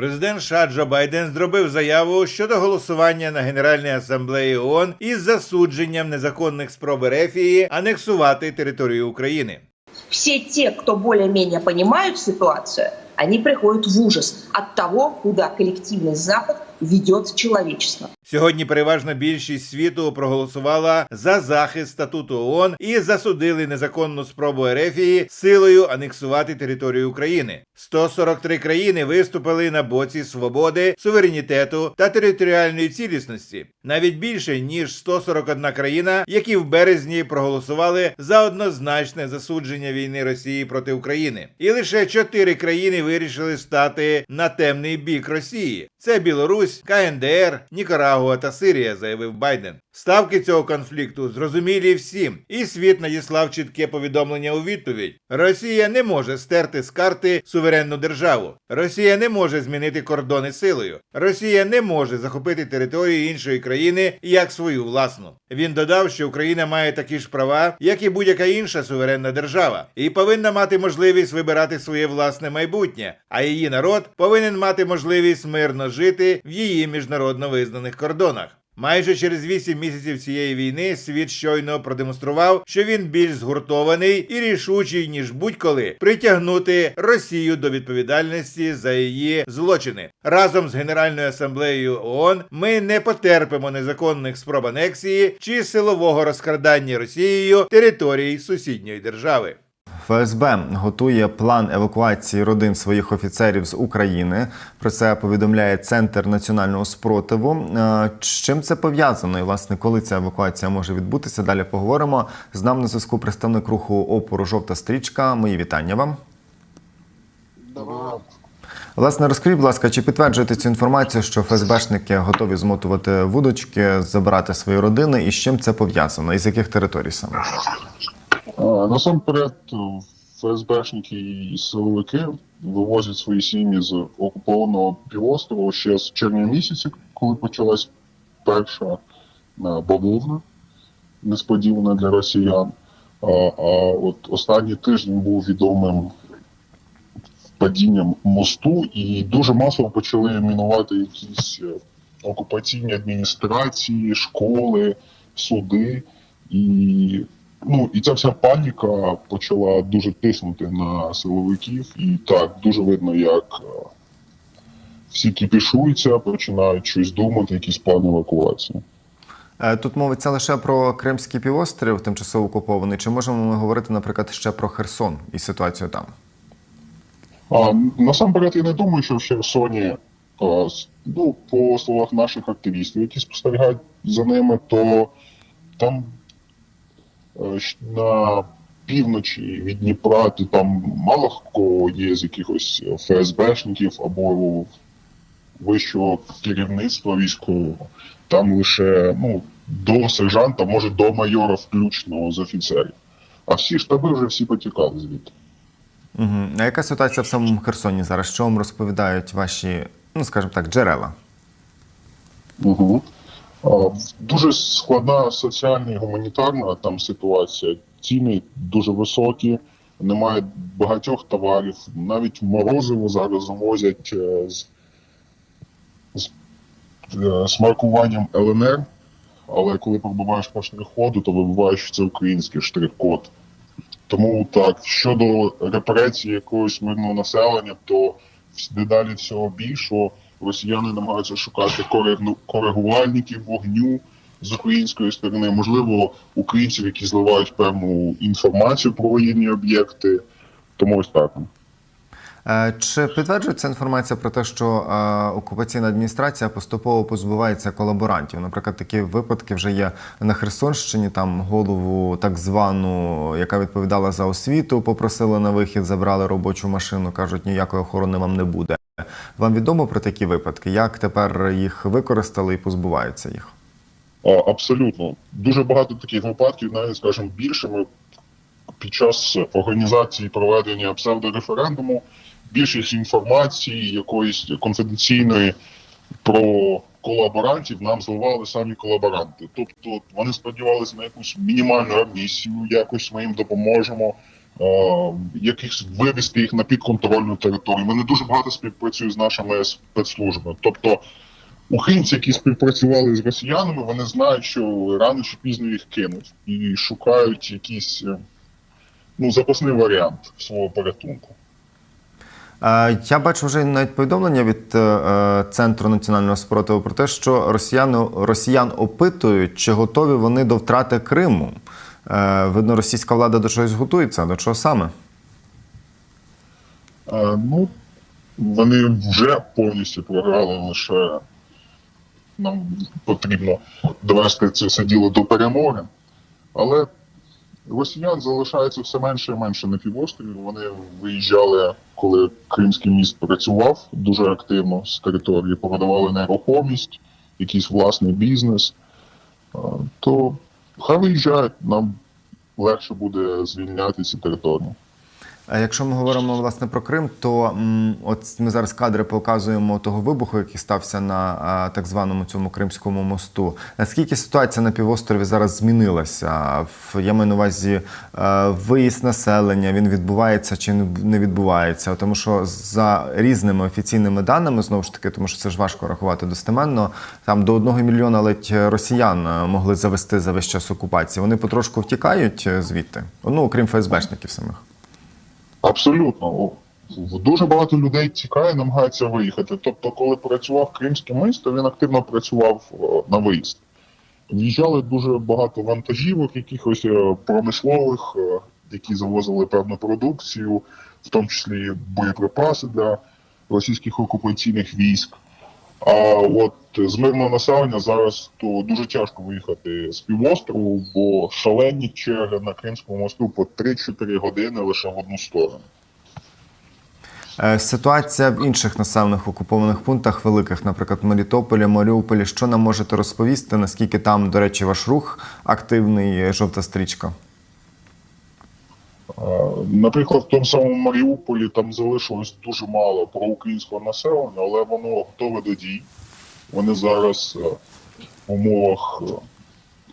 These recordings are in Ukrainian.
Президент США Джо Байден зробив заяву щодо голосування на Генеральній асамблеї ООН із засудженням незаконних спроб Рефії анексувати територію України. Всі ті, хто більш-менш розуміють ситуацію, вони приходять в ужас від того, куда колективний Запад веде человечество. Сьогодні переважна більшість світу проголосувала за захист статуту ООН і засудили незаконну спробу Ерефії силою анексувати територію України. 143 країни виступили на боці свободи, суверенітету та територіальної цілісності. Навіть більше ніж 141 країна, які в березні проголосували за однозначне засудження війни Росії проти України. І лише чотири країни вирішили стати на темний бік Росії. Це Білорусь, КНДР, Нікарагуа та Сирія, заявив Байден. Ставки цього конфлікту зрозумілі всім, і світ надіслав чітке повідомлення у відповідь: Росія не може стерти з карти суверенну державу. Росія не може змінити кордони силою. Росія не може захопити територію іншої країни як свою власну. Він додав, що Україна має такі ж права, як і будь-яка інша суверенна держава, і повинна мати можливість вибирати своє власне майбутнє. А її народ повинен мати можливість мирно жити в її міжнародно визнаних кордонах. Майже через 8 місяців цієї війни світ щойно продемонстрував, що він більш згуртований і рішучий ніж будь-коли притягнути Росію до відповідальності за її злочини. Разом з Генеральною асамблеєю ООН ми не потерпимо незаконних спроб анексії чи силового розкрадання Росією територій сусідньої держави. ФСБ готує план евакуації родин своїх офіцерів з України. Про це повідомляє Центр національного спротиву. Е, З чим це пов'язано? І власне, коли ця евакуація може відбутися? Далі поговоримо. З нами на зв'язку представник руху опору Жовта стрічка. Мої вітання вам. Власне, розкажіть, будь ласка, чи підтверджуєте цю інформацію, що ФСБшники готові змотувати вудочки, забирати свої родини, і з чим це пов'язано? І з яких територій саме? Насамперед, ФСБшники і силовики вивозять свої сім'ї з окупованого півострову ще з червня місяця, коли почалась перша е, бавовна, несподівана для росіян. А, а от останній тиждень був відомим падінням мосту, і дуже масово почали мінувати якісь е, окупаційні адміністрації, школи, суди. І Ну і ця вся паніка почала дуже тиснути на силовиків, і так дуже видно, як е, всі кіпішуються, починають щось думати, якісь плани евакуації. Е, Тут мовиться лише про Кримський півострів, тимчасово окупований. Чи можемо ми говорити, наприклад, ще про Херсон і ситуацію там? А насамперед, я не думаю, що в Херсоні, е, ну по словах наших активістів, які спостерігають за ними, то там на півночі від Дніпра, то там мало кого є з якихось ФСБшників або вищого керівництва військового. Там лише ну, до сержанта, може до майора включно з офіцерів. А всі штаби вже всі потікали звідти. Угу. А яка ситуація в самому Херсоні зараз? Що вам розповідають ваші, ну скажімо так, джерела? Угу. Дуже складна соціальна і гуманітарна там ситуація. Ціни дуже високі, немає багатьох товарів. Навіть морозиво зараз завозять е, з, з, е, з маркуванням ЛНР. Але коли пробиваєш по штрих-коду, то вибиваєш, що це український штрих-код. Тому так, щодо репресії якогось мирного населення, то дедалі всього більшого росіяни намагаються шукати коригувальників вогню з української сторони, можливо, українців, які зливають певну інформацію про воєнні об'єкти. Тому ось так. Е, Чи підтверджується інформація про те, що е, окупаційна адміністрація поступово позбувається колаборантів? Наприклад, такі випадки вже є на Херсонщині. Там голову так звану, яка відповідала за освіту, попросили на вихід, забрали робочу машину. кажуть, ніякої охорони вам не буде. Вам відомо про такі випадки? Як тепер їх використали і позбуваються їх? Абсолютно. Дуже багато таких випадків, навіть, скажімо, більше ми під час організації проведення псевдореферендуму більшість інформації якоїсь конфіденційної про колаборантів нам зливали самі колаборанти. Тобто вони сподівалися на якусь мінімальну амісію, якось ми їм допоможемо. е, якихось вивести їх на підконтрольну територію. Вони дуже багато співпрацюють з нашими спецслужбами. Тобто українці, які співпрацювали з росіянами, вони знають, що рано чи пізно їх кинуть і шукають якийсь е, ну, запасний варіант свого порятунку. Е, Я бачу вже навіть повідомлення від е, Центру національного спротиву про те, що росіяни, росіян опитують, чи готові вони до втрати Криму. Е, Видно, російська влада до чогось готується. До чого саме? Е, Ну, вони вже повністю програли лише нам потрібно довести це все діло до перемоги. Але росіян залишається все менше і менше на півострові. Вони виїжджали, коли Кримський міст працював дуже активно з території, продавали нерухомість, якийсь власний бізнес. То хай виїжджають, нам легше буде звільняти ці території. Якщо ми говоримо власне про Крим, то от ми зараз кадри показуємо того вибуху, який стався на так званому цьому Кримському мосту. Наскільки ситуація на півострові зараз змінилася? Я маю на увазі е, виїзд населення, він відбувається чи не відбувається? Тому що за різними офіційними даними, знову ж таки, тому що це ж важко рахувати достеменно, там до одного мільйона ледь росіян е, могли завести за весь час окупації. Вони потрошку втікають е, звідти, ну окрім ФСБшників самих. Абсолютно. Дуже багато людей тікає, намагається виїхати. Тобто, коли працював Кримський то він активно працював на виїзд. В'їжджали дуже багато вантажівок, якихось е, промислових, е, які завозили певну продукцію, в тому числі боєприпаси для російських окупаційних військ. А от з мирного населення зараз то дуже тяжко виїхати з півострову, бо шалені черги на Кримському мосту по 3-4 години лише в одну сторону. Е, Ситуація в інших населених окупованих пунктах великих, наприклад, Мелітополі, Маріуполі. Що нам можете розповісти? Наскільки там, до речі, ваш рух активний, е, жовта стрічка? Наприклад, в тому самому Маріуполі там залишилось дуже мало проукраїнського населення, але воно готове до дій. Вони зараз е, в умовах е,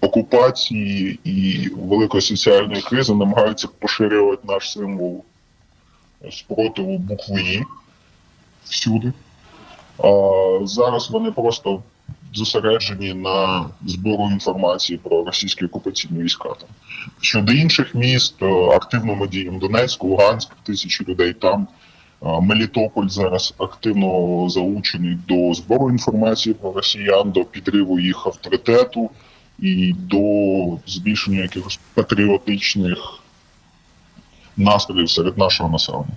окупації і великої соціальної кризи намагаються поширювати наш символ спротиву букви «І» всюди. А зараз вони просто зосереджені на збору інформації про російські окупаційні війська. Там. Щодо інших міст, е, активно ми діємо Донецьк, Луганськ, тисячі людей там. Е, Мелітополь зараз активно залучений до збору інформації про росіян, до підриву їх авторитету і до збільшення якихось патріотичних настроїв серед нашого населення.